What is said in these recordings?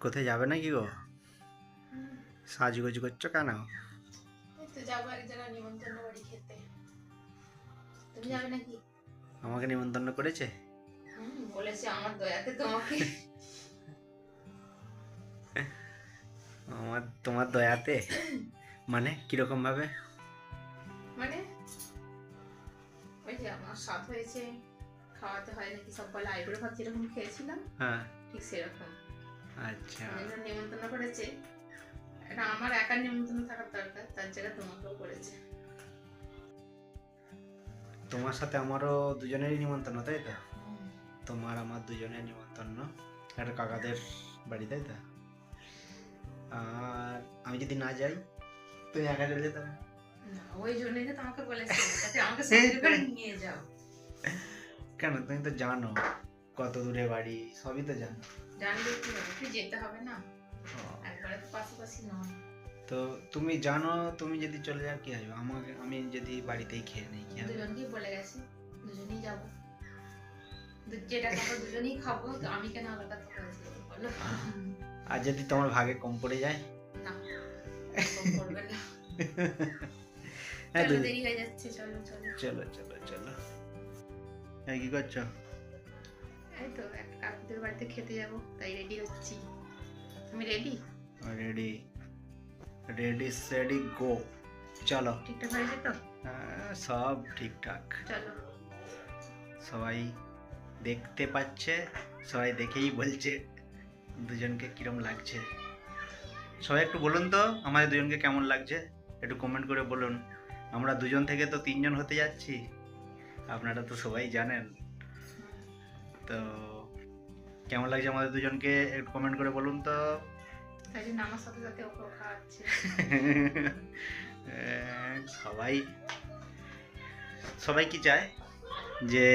কোথায় যাবে না কি গো? সাজগোজ করছ কেন? আমাকে নিমন্ত্রণ করেছে? বলেছে আমার দয়াতে তোমাকে। আমার তোমার দয়াতে? মানে কীরকম ভাবে? মানে? ওই যে আমার স্বাদ হয়েছে খাওয়াতে হয় নাকি সব বলে আইবুড়ো ভাত যেরকম খেয়েছিলাম হ্যাঁ। ঠিক সেরকম। আচ্ছা। নিমন্ত্রণ করেছে। এটা আমার একার নিমন্ত্রণ থাকার দরকার তার জায়গায় তোমাকেও করেছে। তোমার সাথে আমারও দুজনেরই নিমন্ত্রণ তাই তো? তোমার আমার দুজনের নিমন্ত্রণ একটা কাকাদের বাড়ি তাই তো? আর আমি যদি না যাই তুমি একা চলে যেতে না, ওই জন্যই তো তোমাকে বলেছে। আমাকে সঙ্গে করে নিয়ে যাও। কেন? তুমি তো জানো কত দূরে বাড়ি সবই তো জানো। জানলে কি হবে একটু যেতে হবে না? একবারে তো পাশাপাশি নয়। তো তুমি জানো তুমি যদি চলে যাও কি আসবে? আমাকে আমি যদি বাড়িতেই খেয়ে নেই কি দুজনকেই বলে গেছে দুজনেই যাব। যেটা খাব দুজনেই খাব তো আমি কেন আলাদা খাব বলো। আর যদি তোমার ভাগে কম পড়ে যায়? না না। হ্যাঁ চলো দেরি হয়ে যাচ্ছে চলো চলো। চলো চলো চলো। কি করছ? এই তো এক কাকুদের বাড়িতে খেতে যাব তাই রেডি হচ্ছি। তুমি ready ready ready steady go চলো। ঠিকঠাক হয়েছে তো? হ্যাঁ, সব ঠিকঠাক। চলো। সবাই দেখতে পাচ্ছে সবাই দেখেই বলছে দুজনকে কিরম লাগছে। সবাই একটু বলুন তো আমাদের দুজনকে কেমন লাগছে? একটু কমেন্ট করে বলুন। আমরা দুজন থেকে তো তিনজন হতে যাচ্ছি। আপনারা তো সবাই জানেন। তো কেমন লাগছে আমাদের দুজনকে একটু কমেন্ট করে বলুন তো? আমার সাথে সাথে ওকেও খাওয়াচ্ছে। আহ, সবাই সবাই কি চায় যে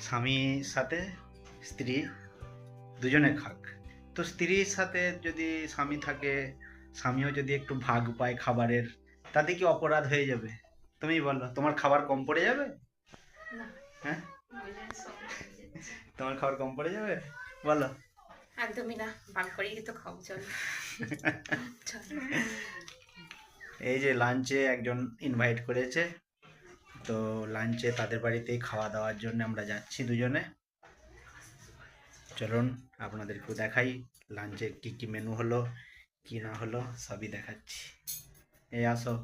স্বামীর সাথে স্ত্রী দুজনে খাক? তো স্ত্রীর সাথে যদি স্বামী থাকে স্বামীও যদি একটু ভাগ পায় খাবারের তাতে কি অপরাধ হয়ে যাবে? তুমি বলো তোমার খাবার কম পড়ে যাবে? হ্যাঁ ওই জন্য সব হয়ে যাচ্ছে। তোমার খাবার কম পড়ে যাবে? বলো। একদমই না ভাগ করেই তো খাব চলো। চলো। এই যে লাঞ্চে একজন ইনভাইট করেছে তো লাঞ্চে তাদের বাড়িতেই খাওয়া দাওয়ার জন্য আমরা যাচ্ছি দুজনে। চলুন আপনাদেরকেও দেখাই লাঞ্চে কি কি মেনু হলো কি না হলো সবই দেখাচ্ছি। এই আসো।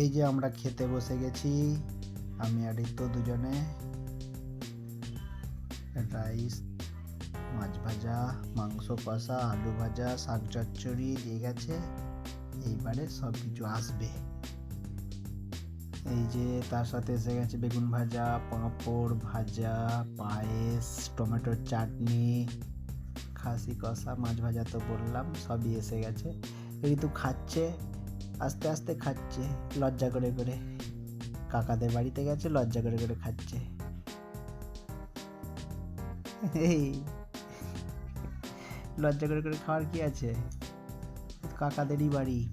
এই যে আমরা খেতে বসে গেছি, আমি আদিত্য দুজনে। রাইস, মাছ ভাজা, মাংস কষা, আলু ভাজা, শাক চচ্চড়ি দিয়ে গেছে। এইবারে সব কিছু আসবে। এই যে তার সাথে এসে গেছে বেগুন ভাজা, পাঁপড় ভাজা, পায়েস, টমেটোর চাটনি, খাসি কষা, মাছ ভাজা তো বললাম, সবই এসে গেছে। ঋতু খাচ্ছে আস্তে আস্তে খাচ্ছে লজ্জা করে করে। কাকাদের বাড়িতে গেছে লজ্জা করে করে খাচ্ছে। এই লজ্জা করে করে খাওয়ার কি আছে? কাকাদেরই বাড়ি।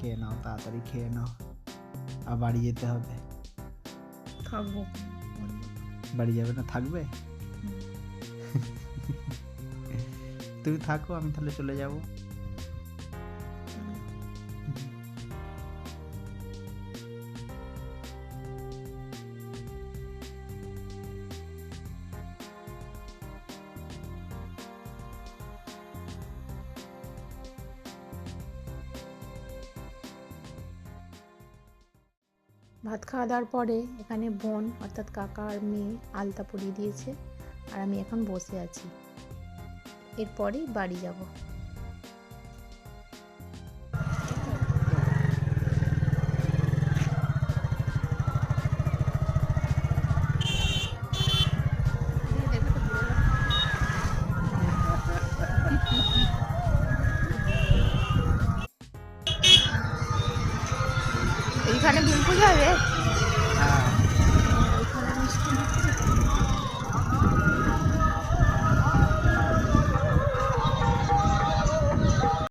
খেয়ে নাও তাড়াতাড়ি খেয়ে নাও। আর বাড়ি যেতে হবে। থাকব বাড়ি যাবে না থাকবে? তুমি থাকো, আমি তাহলে চলে যাব। ভাত খাওয়া দাওয়ার পরে এখানে বোন, অর্থাৎ কাকা আর মেয়ে আলতা পরিয়ে দিয়েছে, আর আমি এখন বসে আছি। এরপরেই বাড়ি যাব। এইখানে ভীম পুজো হবে? হ্যাঁ